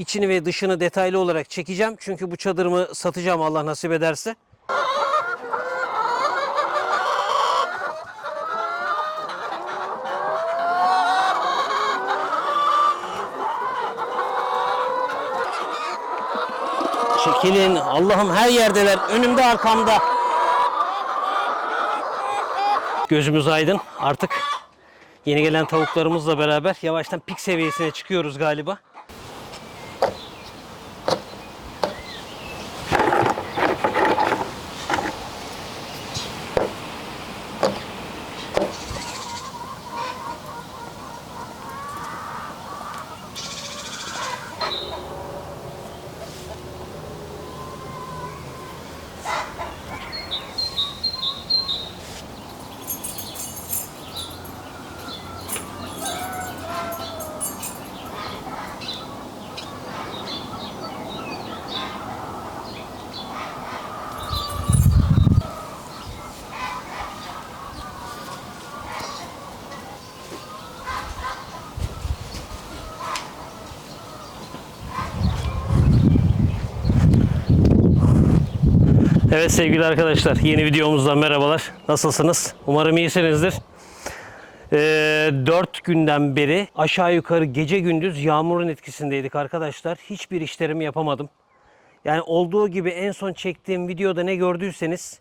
içini ve dışını detaylı olarak çekeceğim. Çünkü bu çadırımı satacağım Allah nasip ederse. Çekilin. Allah'ım her yerdeler. Önümde arkamda. Gözümüz aydın. Artık yeni gelen tavuklarımızla beraber yavaştan pik seviyesine çıkıyoruz galiba. Evet sevgili arkadaşlar yeni videomuzdan merhabalar. Nasılsınız? Umarım iyisinizdir. Ee, 4 günden beri aşağı yukarı gece gündüz yağmurun etkisindeydik arkadaşlar. Hiçbir işlerimi yapamadım. Yani olduğu gibi en son çektiğim videoda ne gördüyseniz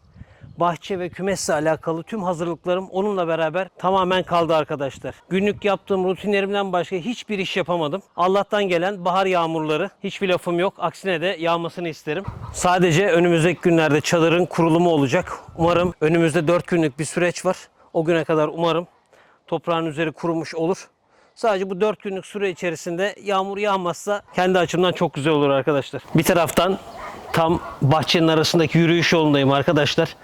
bahçe ve kümesle alakalı tüm hazırlıklarım onunla beraber tamamen kaldı arkadaşlar. Günlük yaptığım rutinlerimden başka hiçbir iş yapamadım. Allah'tan gelen bahar yağmurları hiçbir lafım yok. Aksine de yağmasını isterim. Sadece önümüzdeki günlerde çadırın kurulumu olacak. Umarım önümüzde 4 günlük bir süreç var. O güne kadar umarım toprağın üzeri kurumuş olur. Sadece bu 4 günlük süre içerisinde yağmur yağmazsa kendi açımdan çok güzel olur arkadaşlar. Bir taraftan tam bahçenin arasındaki yürüyüş yolundayım arkadaşlar.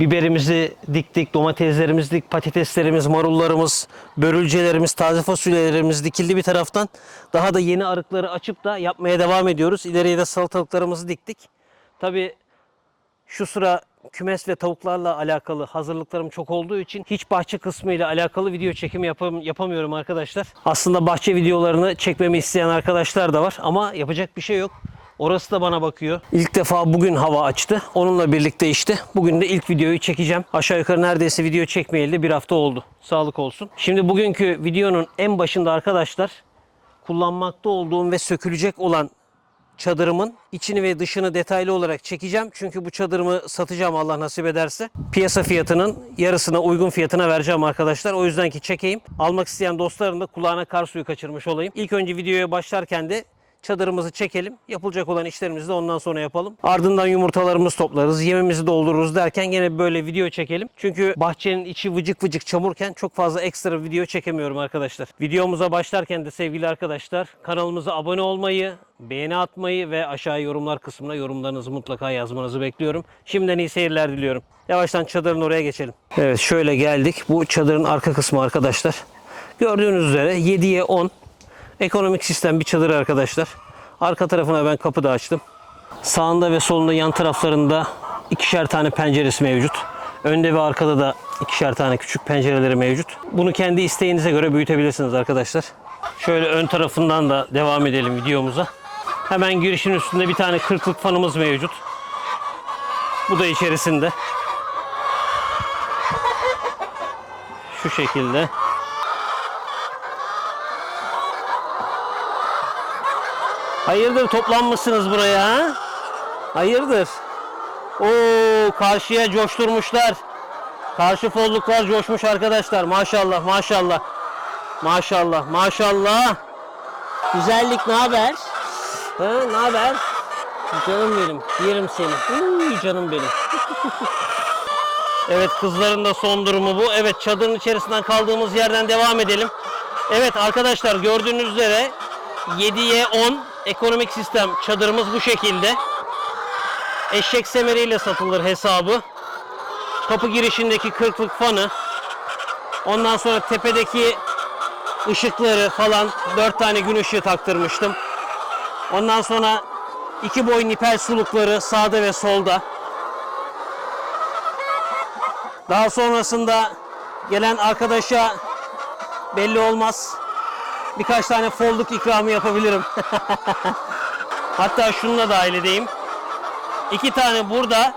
Biberimizi diktik, domateslerimizi dik, patateslerimiz, marullarımız, börülcelerimiz, taze fasulyelerimiz dikildi bir taraftan. Daha da yeni arıkları açıp da yapmaya devam ediyoruz. İleriye de salatalıklarımızı diktik. Tabii şu sıra kümes ve tavuklarla alakalı hazırlıklarım çok olduğu için hiç bahçe kısmı ile alakalı video çekimi yapam- yapamıyorum arkadaşlar. Aslında bahçe videolarını çekmemi isteyen arkadaşlar da var ama yapacak bir şey yok. Orası da bana bakıyor. İlk defa bugün hava açtı. Onunla birlikte işte bugün de ilk videoyu çekeceğim. Aşağı yukarı neredeyse video çekmeyeli de bir hafta oldu. Sağlık olsun. Şimdi bugünkü videonun en başında arkadaşlar kullanmakta olduğum ve sökülecek olan çadırımın içini ve dışını detaylı olarak çekeceğim. Çünkü bu çadırımı satacağım Allah nasip ederse. Piyasa fiyatının yarısına uygun fiyatına vereceğim arkadaşlar. O yüzden ki çekeyim. Almak isteyen dostların da kulağına kar suyu kaçırmış olayım. İlk önce videoya başlarken de çadırımızı çekelim. Yapılacak olan işlerimizi de ondan sonra yapalım. Ardından yumurtalarımızı toplarız, yemimizi doldururuz derken gene böyle video çekelim. Çünkü bahçenin içi vıcık vıcık çamurken çok fazla ekstra video çekemiyorum arkadaşlar. Videomuza başlarken de sevgili arkadaşlar kanalımıza abone olmayı, beğeni atmayı ve aşağı yorumlar kısmına yorumlarınızı mutlaka yazmanızı bekliyorum. Şimdiden iyi seyirler diliyorum. Yavaştan çadırın oraya geçelim. Evet şöyle geldik. Bu çadırın arka kısmı arkadaşlar. Gördüğünüz üzere 7'ye 10 Ekonomik sistem bir çadır arkadaşlar. Arka tarafına ben kapı da açtım. Sağında ve solunda yan taraflarında ikişer tane penceresi mevcut. Önde ve arkada da ikişer tane küçük pencereleri mevcut. Bunu kendi isteğinize göre büyütebilirsiniz arkadaşlar. Şöyle ön tarafından da devam edelim videomuza. Hemen girişin üstünde bir tane kırklık fanımız mevcut. Bu da içerisinde. Şu şekilde. Hayırdır toplanmışsınız buraya ha? Hayırdır? Oo karşıya coşturmuşlar. Karşı folluklar coşmuş arkadaşlar. Maşallah maşallah. Maşallah maşallah. Güzellik ne haber? Ha ne haber? Canım benim. Yerim seni. Uy canım benim. evet kızların da son durumu bu. Evet çadırın içerisinden kaldığımız yerden devam edelim. Evet arkadaşlar gördüğünüz üzere 7'ye 10 ekonomik sistem çadırımız bu şekilde. Eşek semeriyle satılır hesabı. Kapı girişindeki kırklık fanı. Ondan sonra tepedeki ışıkları falan 4 tane gün ışığı taktırmıştım. Ondan sonra iki boy nipel sulukları sağda ve solda. Daha sonrasında gelen arkadaşa belli olmaz birkaç tane folduk ikramı yapabilirim. Hatta şununla dahil edeyim. İki tane burada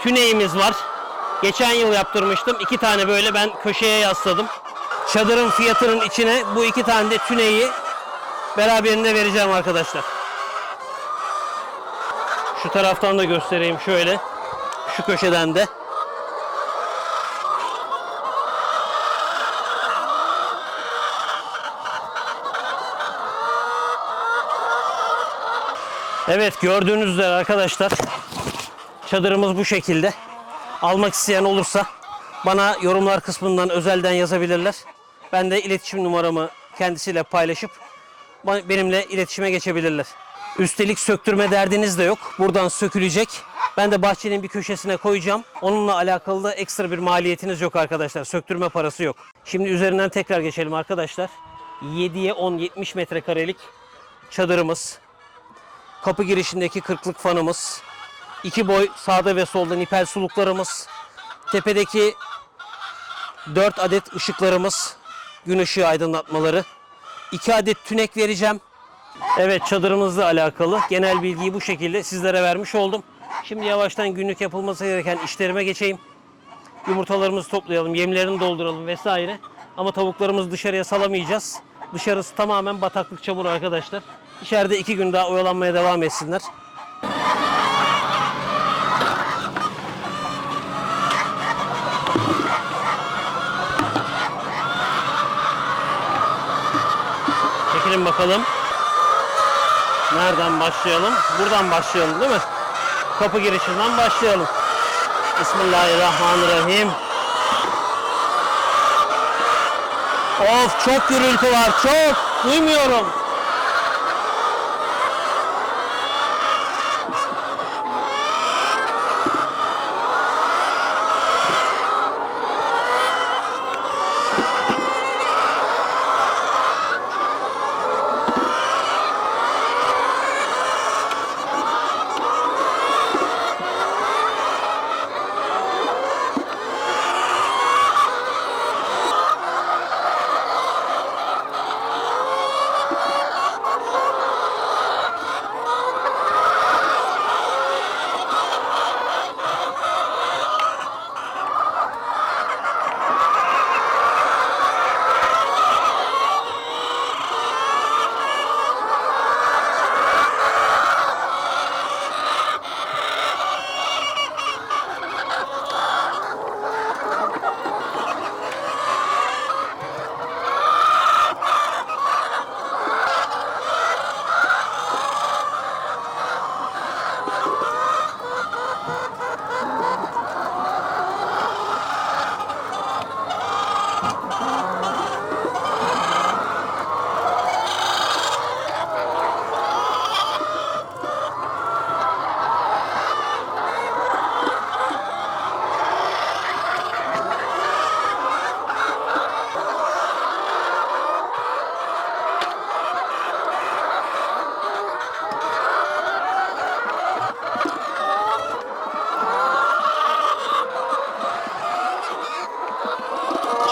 tüneğimiz var. Geçen yıl yaptırmıştım. İki tane böyle ben köşeye yasladım. Çadırın fiyatının içine bu iki tane de tüneyi beraberinde vereceğim arkadaşlar. Şu taraftan da göstereyim şöyle. Şu köşeden de. Evet gördüğünüz üzere arkadaşlar çadırımız bu şekilde. Almak isteyen olursa bana yorumlar kısmından özelden yazabilirler. Ben de iletişim numaramı kendisiyle paylaşıp benimle iletişime geçebilirler. Üstelik söktürme derdiniz de yok. Buradan sökülecek. Ben de bahçenin bir köşesine koyacağım. Onunla alakalı da ekstra bir maliyetiniz yok arkadaşlar. Söktürme parası yok. Şimdi üzerinden tekrar geçelim arkadaşlar. 7'ye 10 70 metrekarelik çadırımız. Kapı girişindeki kırklık fanımız. iki boy sağda ve solda nipel suluklarımız. Tepedeki 4 adet ışıklarımız. Gün ışığı aydınlatmaları. 2 adet tünek vereceğim. Evet çadırımızla alakalı genel bilgiyi bu şekilde sizlere vermiş oldum. Şimdi yavaştan günlük yapılması gereken işlerime geçeyim. Yumurtalarımızı toplayalım, yemlerini dolduralım vesaire. Ama tavuklarımızı dışarıya salamayacağız. Dışarısı tamamen bataklık çamur arkadaşlar. İçeride iki gün daha oyalanmaya devam etsinler. Çekelim bakalım. Nereden başlayalım? Buradan başlayalım değil mi? Kapı girişinden başlayalım. Bismillahirrahmanirrahim. Of çok gürültü var çok. Duymuyorum.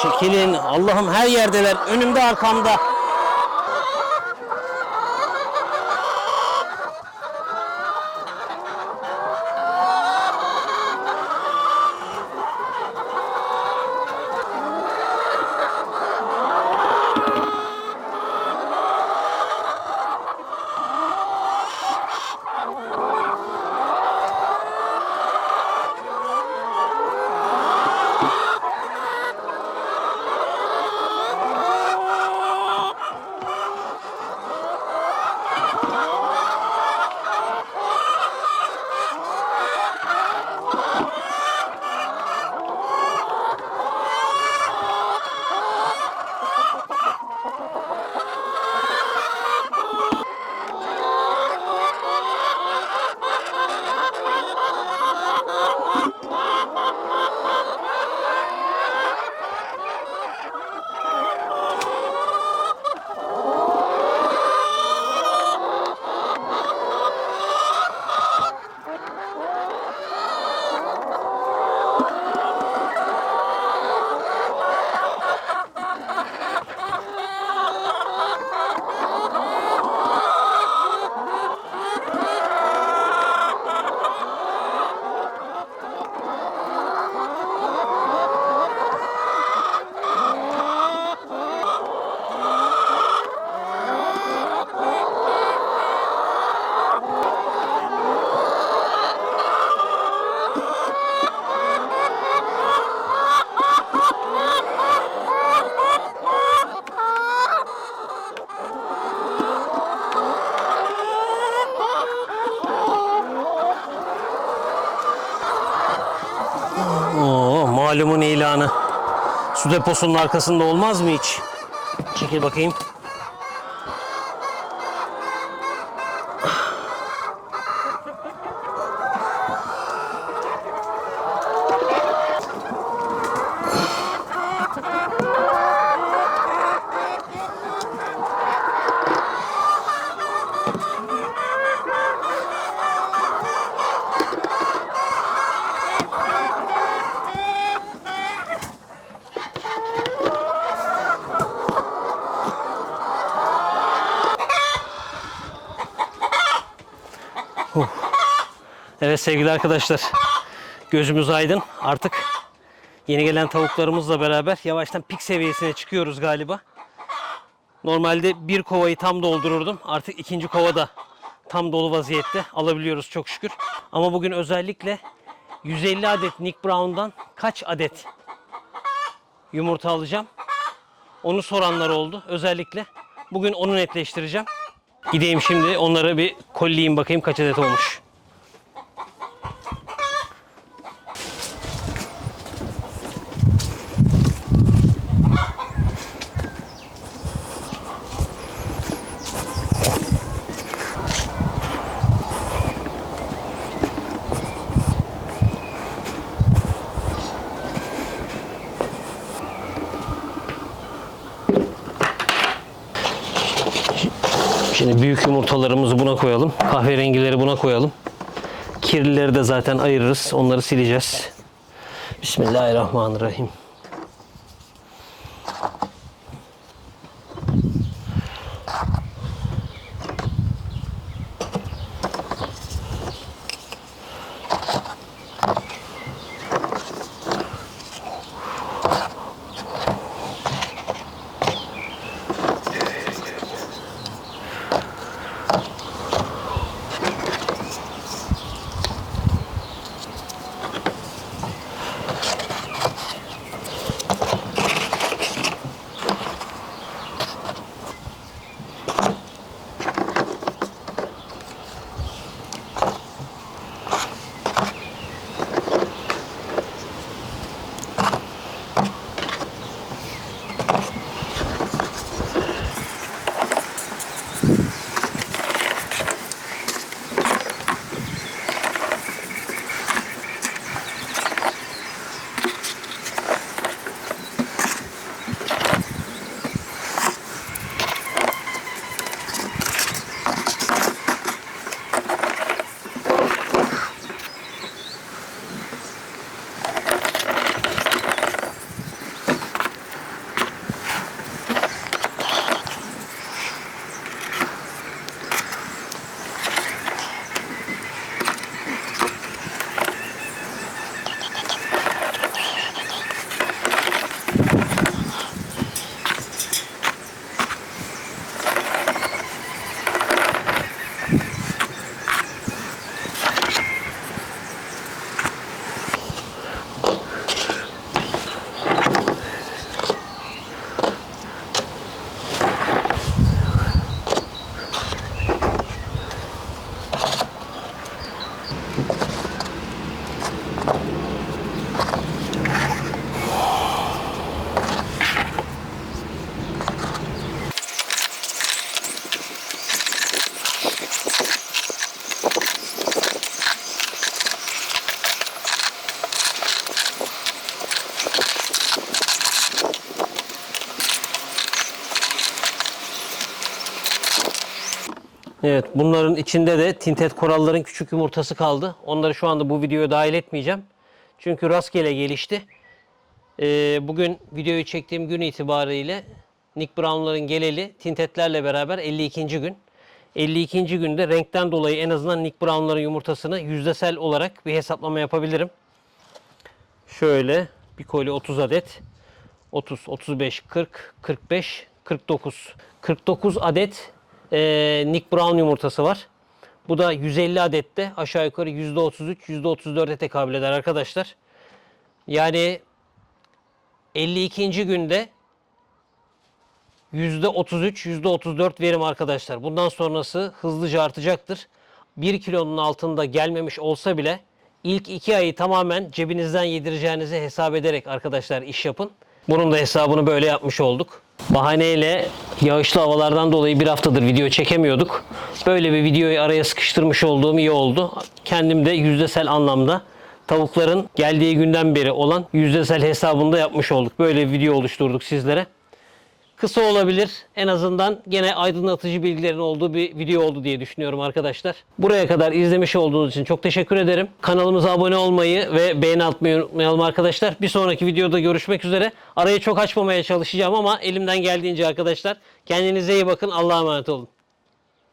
Çekilin. Allah'ım her yerdeler. Önümde arkamda. Su deposunun arkasında olmaz mı hiç? Çekil bakayım. Evet sevgili arkadaşlar. Gözümüz aydın. Artık yeni gelen tavuklarımızla beraber yavaştan pik seviyesine çıkıyoruz galiba. Normalde bir kovayı tam doldururdum. Artık ikinci kova da tam dolu vaziyette alabiliyoruz çok şükür. Ama bugün özellikle 150 adet Nick Brown'dan kaç adet yumurta alacağım? Onu soranlar oldu özellikle. Bugün onu netleştireceğim. Gideyim şimdi onları bir kolleyeyim bakayım kaç adet olmuş. Şimdi büyük yumurtalarımızı buna koyalım. Kahverengileri buna koyalım. Kirlileri de zaten ayırırız. Onları sileceğiz. Bismillahirrahmanirrahim. Evet bunların içinde de tintet koralların küçük yumurtası kaldı. Onları şu anda bu videoya dahil etmeyeceğim. Çünkü rastgele gelişti. Ee, bugün videoyu çektiğim gün itibariyle Nick Brown'ların geleli tintetlerle beraber 52. gün. 52. günde renkten dolayı en azından Nick Brown'ların yumurtasını yüzdesel olarak bir hesaplama yapabilirim. Şöyle bir koli 30 adet. 30, 35, 40, 45, 49. 49 adet eee, Nick Brown yumurtası var. Bu da 150 adette aşağı yukarı %33, %34'e tekabül eder arkadaşlar. Yani 52. günde %33, %34 verim arkadaşlar. Bundan sonrası hızlıca artacaktır. 1 kilonun altında gelmemiş olsa bile İlk iki ayı tamamen cebinizden yedireceğinizi hesap ederek arkadaşlar iş yapın. Bunun da hesabını böyle yapmış olduk. Bahaneyle yağışlı havalardan dolayı bir haftadır video çekemiyorduk. Böyle bir videoyu araya sıkıştırmış olduğum iyi oldu. Kendim de yüzdesel anlamda tavukların geldiği günden beri olan yüzdesel hesabını da yapmış olduk. Böyle bir video oluşturduk sizlere. Kısa olabilir. En azından gene aydınlatıcı bilgilerin olduğu bir video oldu diye düşünüyorum arkadaşlar. Buraya kadar izlemiş olduğunuz için çok teşekkür ederim. Kanalımıza abone olmayı ve beğeni atmayı unutmayalım arkadaşlar. Bir sonraki videoda görüşmek üzere. Arayı çok açmamaya çalışacağım ama elimden geldiğince arkadaşlar. Kendinize iyi bakın. Allah'a emanet olun.